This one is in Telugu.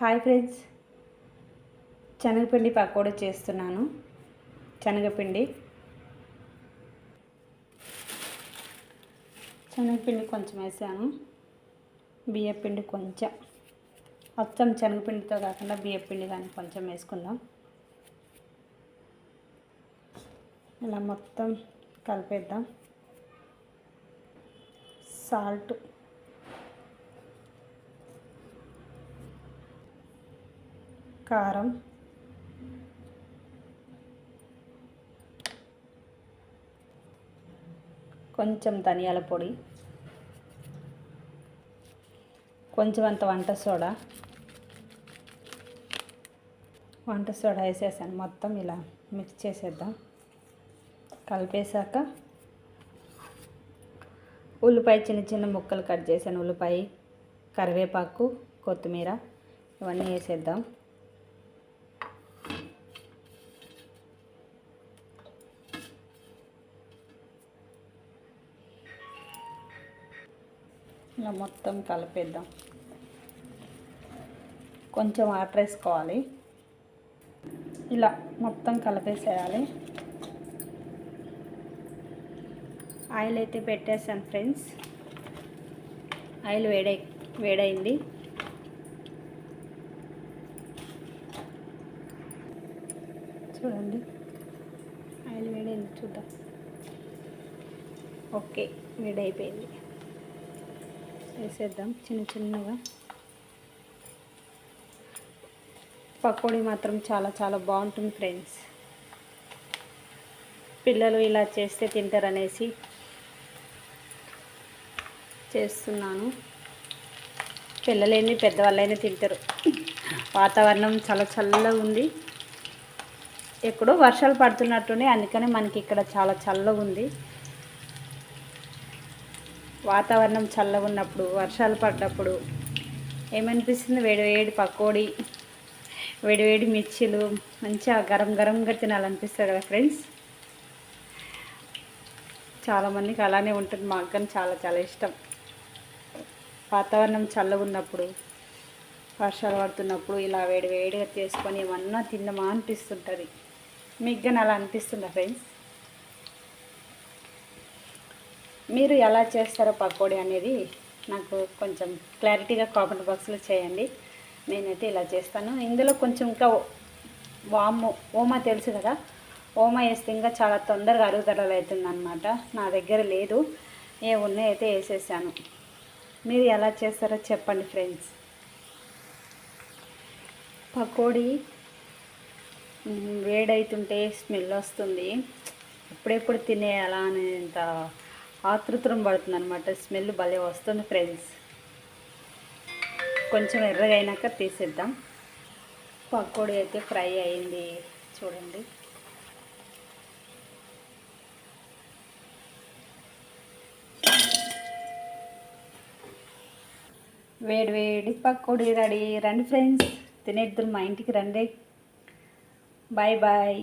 Hi friends. శనగపిండి పకోడా చేస్తున్నాను. శనగపిండి. శనగపిండి కొంచెం వేసాను. బియ్యపిండి కొంచెం. మొత్తం శనగపిండితో కాకుండా బియ్యపిండి కానీ కొంచెం వేసుకుందాం. ఇలా మొత్తం కలిపేద్దాం. సాల్ట్. కారం. కొంచెం ధనియాల పొడి. కొంచెం అంత వంట సోడా. వంట సోడా వేసేసాను. మొత్తం ఇలా మిక్స్ చేసేద్దాం. కలిపేశాక ఉల్లిపాయ చిన్న చిన్న ముక్కలు కట్ చేశాను. ఉల్లిపాయ కరివేపాకు కొత్తిమీర ఇవన్నీ వేసేద్దాం. ఇలా మొత్తం కలిపేద్దాం. కొంచెం వాటర్ వేసుకోవాలి ఇలా మొత్తం కలిపేసేయాలి. ఆయిల్ అయితే పెట్టేసాను ఫ్రెండ్స్. ఆయిల్ వేడై వేడైంది. చూడండి. ఆయిల్ వేడైంది చూద్దాం. ఓకే వేడైపోయింది. వేసేద్దాం చిన్న చిన్నగా. పకోడీ మాత్రం చాలా చాలా బాగుంటుంది ఫ్రెండ్స్. పిల్లలు ఇలా చేస్తే తింటారనేసి చేస్తున్నాను. పిల్లలేని పెద్దవాళ్ళైనా తింటారు. వాతావరణం చాలా చల్లగా ఉంది. ఎక్కడో వర్షాలు పడుతున్నట్టునే అందుకనే మనకి ఇక్కడ చాలా చల్లగా ఉంది. వాతావరణం చల్లగా ఉన్నప్పుడు వర్షాలు పడ్డప్పుడు ఏమనిపిస్తుంది? వేడివేడి పకోడీ వేడివేడి మిర్చీలు మంచిగా గరం గరంగా తినాలనిపిస్తుంది కదా ఫ్రెండ్స్? చాలామందికి అలానే ఉంటుంది. మాకు కానీ చాలా చాలా ఇష్టం. వాతావరణం చల్లగా ఉన్నప్పుడు వర్షాలు పడుతున్నప్పుడు ఇలా వేడి వేడిగా చేసుకొని ఏమన్నా తిందామా అనిపిస్తుంటుంది. మీకు కానీ అలా అనిపిస్తుందా ఫ్రెండ్స్? మీరు ఎలా చేస్తారో పకోడీ అనేది నాకు కొంచెం క్లారిటీగా కామెంట్ బాక్స్లో చేయండి. నేనైతే ఇలా చేస్తాను. ఇందులో కొంచెం ఇంకా వాము ఓమా తెలుసు కదా? ఓమా వేస్తే ఇంకా చాలా తొందరగా అరుగుదలలు అవుతుందన్నమాట. నా దగ్గర లేదు. ఏ ఉన్నాయి అయితే వేసేసాను. మీరు ఎలా చేస్తారో చెప్పండి ఫ్రెండ్స్. పకోడీ వేడైతుంటే స్మెల్ వస్తుంది. ఎప్పుడెప్పుడు తినేయాలా అనేంత ఆతృతరం పడుతుంది అనమాట స్మెల్ భలే వస్తుంది ఫ్రెండ్స్. కొంచెం ఎర్రగా అయినాక తీసేద్దాం. పకోడీ అయితే ఫ్రై అయింది. చూడండి. వేడి వేడి పకోడీ రెడీ. రండి ఫ్రెండ్స్. తినేద్దరు మా ఇంటికి రండి. Bye bye.